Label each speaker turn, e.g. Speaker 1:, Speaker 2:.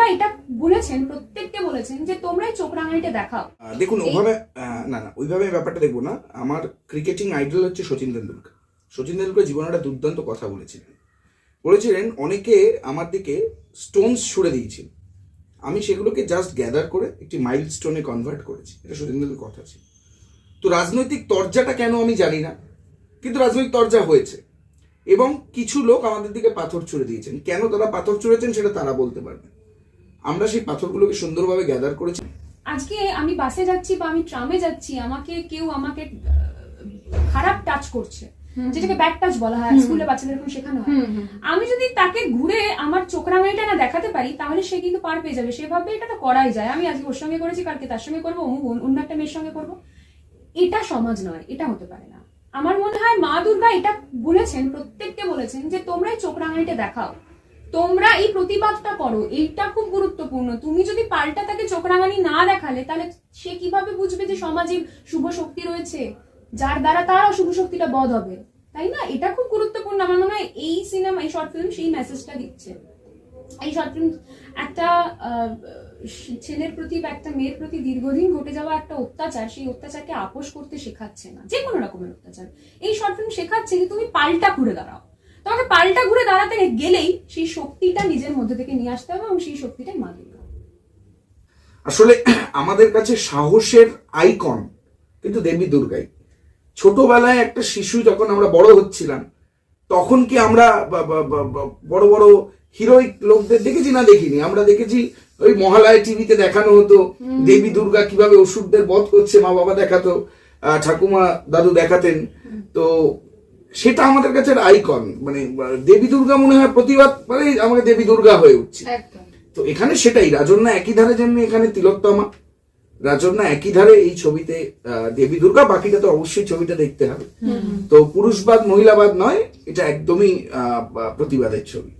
Speaker 1: দুর্গা এটা বলেছেন প্রত্যেককে বলেছেন যে তোমরা এই চোখ রাঙানিটা দেখাও।
Speaker 2: দেখুন ওভাবে না না ওইভাবে ব্যাপারটা দেখব না। আমার ক্রিকেটিং আইডল হচ্ছে সচিন তেন্ডুলকর। সচিন তেন্ডুলকর জীবনে একটা দুর্দান্ত কথা বলেছিলেন। বলেছিলেন অনেকে আমার দিকে স্টোনস ছুড়ে দিয়েছিল। আমি সেগুলোকে জাস্ট গ্যাদার করে একটি মাইল স্টোনে কনভার্ট করেছি। এটা সচিন তেন্ডুলকর কথা ছিল। তো রাজনৈতিক তরজাটা কেন আমি জানি না কিন্তু রাজনৈতিক তরজা হয়েছে। এবং কিছু লোক আমাদের দিকে পাথর ছুড়ে দিয়েছেন। কেন তারা পাথর ছুঁড়েছেন সেটা তারা বলতে পারবেন আমরা সেই পাথরগুলোকে সুন্দরভাবে গ্যাদার করেছি।
Speaker 1: আজকে আমি বাসে যাচ্ছি বা আমি ট্রামে যাচ্ছি আমাকে কেউ আমাকে খারাপ টাচ করছে। যেটাকে ব্যাক টাচ বলা হয় স্কুলে বাচ্চাদের এখন শেখানো হয়। আমি যদি তাকে ঘুরে আমার চোখ রাঙানিটা না দেখাতে পারি তাহলে সে কিন্তু পার পেয়ে যাবে। সেভাবে এটা তো করাই যায়। আমি আজকে ওর সঙ্গে করেছি কালকে তার সঙ্গে করব অমুক অন্য- একটা মেয়ের সঙ্গে করব। এটা সমাজ নয় এটা হতে পারে না। আমার মনে হয় মা দুর্গা এটা বলেছেন প্রত্যেককে বলেছেন যে তোমরাই চোখ রাঙানিটা দেখাও। তোমরা এই প্রতিবাদটা করো, এইটা খুব গুরুত্বপূর্ণ। তুমি যদি পাল্টা তাকে চোখ রাঙানি না দেখালে, তাহলে সে কীভাবে বুঝবে যে সমাজে শুভ শক্তি রয়েছে? যার দ্বারা তার অশুভ শক্তিটা বধ হবে। তাই না? এটা খুব গুরুত্বপূর্ণ। আমার মনে হয় এই সিনেমা এই শর্ট ফিল্ম সেই মেসেজটা দিচ্ছে। এই শর্ট ফিল্ম একটা ছেলের প্রতি বা একটা মেয়ের প্রতি দীর্ঘদিন ঘটে যাওয়া একটা অত্যাচার, সেই অত্যাচারকে আপোষ করতে শেখাচ্ছে না। যে কোনো রকমের অত্যাচার। এই শর্ট ফিল্ম শেখাচ্ছে যে তুমি পাল্টা ঘুরে দাঁড়াও। তোমাকে পাল্টা ঘুরে দাঁড়াতে গেলেই সেই শক্তিটা নিজের মধ্যে থেকে নিয়ে আসতে হবে এবং সেই শক্তিটাই মা দুর্গা
Speaker 2: আসলে আমাদের কাছে সাহসের আইকন কিন্তু দেবী দুর্গাই। ছোটবেলায় একটা শিশু যখন আমরা বড় হচ্ছিলাম তখন কি আমরা বড় বড় হিরোইক লোকদের দেখেছি না দেখিনি? আমরা দেখেছি ওই মহালয় টিভিতে দেখানো হতো দেবী দুর্গা কীভাবে অসুরদের বধ করছে মা বাবা দেখাতো আহ, ঠাকুমা দাদু দেখাতেন। তো সেটা আমাদের কাছে আইকন মানে দেবী দুর্গা মনে হয় প্রতিবাদ মানে আমাকে দেবী দুর্গা হয়ে উঠছে। তো এখানে সেটাই রাজন্যা একই ধারে যেমনি এখানে তিলোত্তমা রাজন্যা একই ধারে এই ছবিতে আহ, দেবী দুর্গা বাকিটা তো অবশ্যই ছবিটা দেখতে হবে। তো পুরুষবাদ মহিলাবাদ নয় এটা একদমই আহ, প্রতিবাদের ছবি।